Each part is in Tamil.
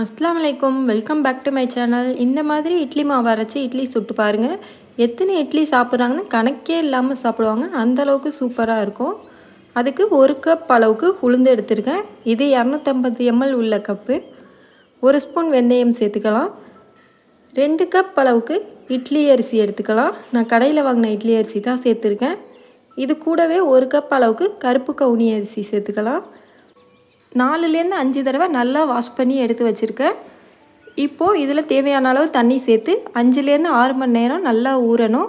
அஸ்லாம் அலைக்கும் welcome back to my channel. இந்த மாதிரி இட்லி மாவு அரைச்சி இட்லி சுட்டு பாருங்கள் எத்தனை இட்லி சாப்பிட்றாங்கன்னு கணக்கே இல்லாமல் சாப்பிடுவாங்க. அந்த அளவுக்கு சூப்பராக இருக்கும். அதுக்கு ஒரு கப் அளவுக்கு உளுந்து எடுத்திருக்கேன். இது இரநூத்தம்பது எம்எல் உள்ள கப்பு ஒரு ஸ்பூன் வெந்தயம் சேர்த்துக்கலாம். ரெண்டு கப் அளவுக்கு இட்லி அரிசி எடுத்துக்கலாம். நான் கடையில் வாங்கின இட்லி அரிசி தான் சேர்த்துருக்கேன். இது கூடவே ஒரு கப் அளவுக்கு கருப்பு கவுனி அரிசி சேர்த்துக்கலாம். நாலுலேருந்து அஞ்சு தடவை நல்லா வாஷ் பண்ணி எடுத்து வச்சுருக்கேன். இப்போது இதில் தேவையான அளவு தண்ணி சேர்த்து அஞ்சுலேருந்து ஆறு மணி நேரம் நல்லா ஊறணும்.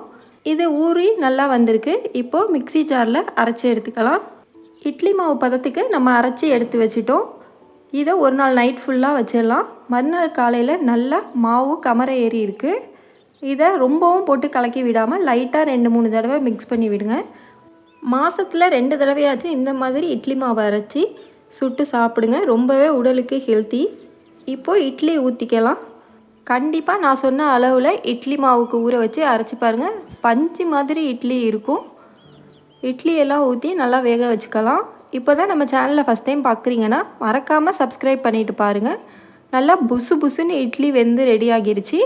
இது ஊறி நல்லா வந்திருக்கு. இப்போது மிக்ஸி ஜாரில் அரைச்சி எடுத்துக்கலாம். இட்லி மாவு பதத்துக்கு நம்ம அரைச்சி எடுத்து வச்சிட்டோம். இதை ஒரு நாள் நைட் ஃபுல்லாக வச்சிடலாம். மறுநாள் காலையில் நல்லா மாவு கமர ஏறி இருக்குது இதை ரொம்பவும் போட்டு கலக்கி விடாமல் லைட்டாக ரெண்டு மூணு தடவை மிக்ஸ் பண்ணி விடுங்க. மாதத்தில் ரெண்டு தடவையாச்சும் இந்த மாதிரி இட்லி மாவு அரைச்சி சுட்டு சாப்பிடுங்க. ரொம்பவே உடலுக்கு ஹெல்த்தி இப்போது இட்லி ஊற்றிக்கலாம் கண்டிப்பாக நான் சொன்ன அளவில் இட்லி மாவுக்கு ஊற வச்சு அரைச்சி பாருங்கள் பஞ்சு மாதிரி இட்லி இருக்கும். இட்லி எல்லாம் ஊற்றி நல்லா வேக வச்சுக்கலாம். இப்போ தான் நம்ம சேனலில் ஃபஸ்ட் டைம் பார்க்குறீங்கன்னா மறக்காமல் சப்ஸ்கிரைப் பண்ணிவிட்டு பாருங்கள் நல்லா புசு புசுன்னு இட்லி வெந்து ரெடி ஆகிருச்சு.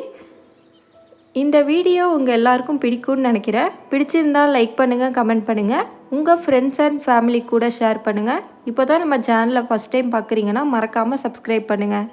இந்த வீடியோ உங்கள் எல்லாருக்கும் பிடிக்கும்னு நினைக்கிறேன். பிடிச்சிருந்தால் லைக் பண்ணுங்கள் கமெண்ட் பண்ணுங்கள் உங்கள் ஃப்ரெண்ட்ஸ் அண்ட் ஃபேமிலி கூட ஷேர் பண்ணுங்கள் இப்போ தான் நம்ம சேனலை ஃபஸ்ட் டைம் பார்க்குறீங்கன்னா மறக்காமல் சப்ஸ்கிரைப் பண்ணுங்கள்